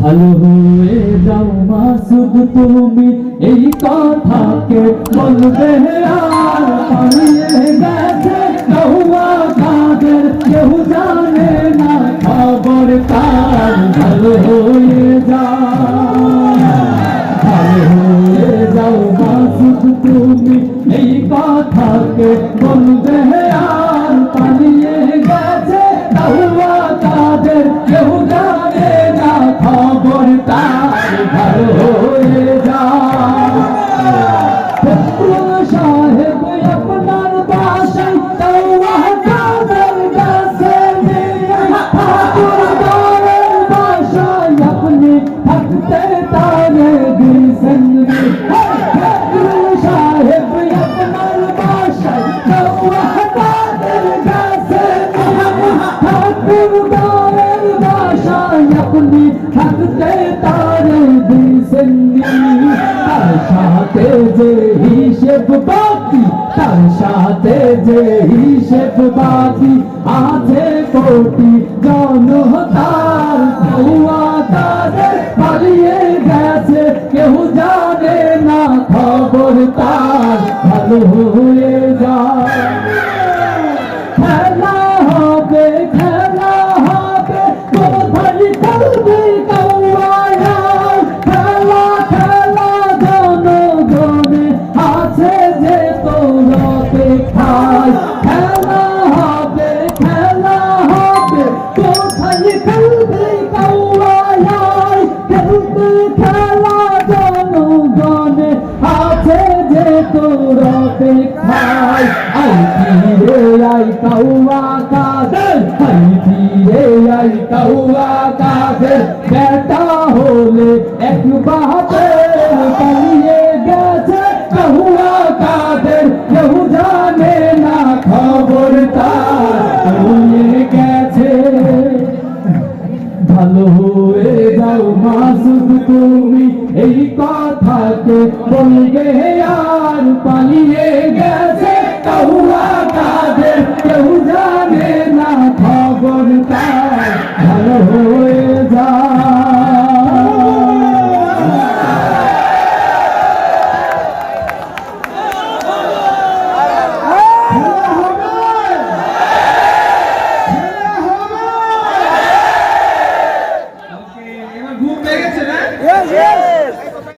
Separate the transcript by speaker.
Speaker 1: ভালো হয়ে যাও মাসুদ তুমি এই কথাকে বলবে। আর পালিয়ে গেছে কেউ জানে না খবর কার। ভালো হয়ে যাও, ভালো হয়ে যাও মাসুদ তুমি এই কথাকে বলবে। সাথে যে হিসেব বাকি তার সাথে যে হিসেব বাকি আছে কোটি জনতার তাদের পালিয়ে গেছে। কেউ জানে না খবর তার, ভালো হয়ে খায় আই ফিরে আই কৌয়া কাদের আই ফিরে আই কৌয়া কাদের বেটা হলে এক বাতে পালিয়ে গেছে কৌয়া শুধু তুমি এই কথাকে বলবে আর পালিয়ে গেছে কাহুয়া কাদের কেউ জানে না খবর ভালো হয়ে যায় Yeah.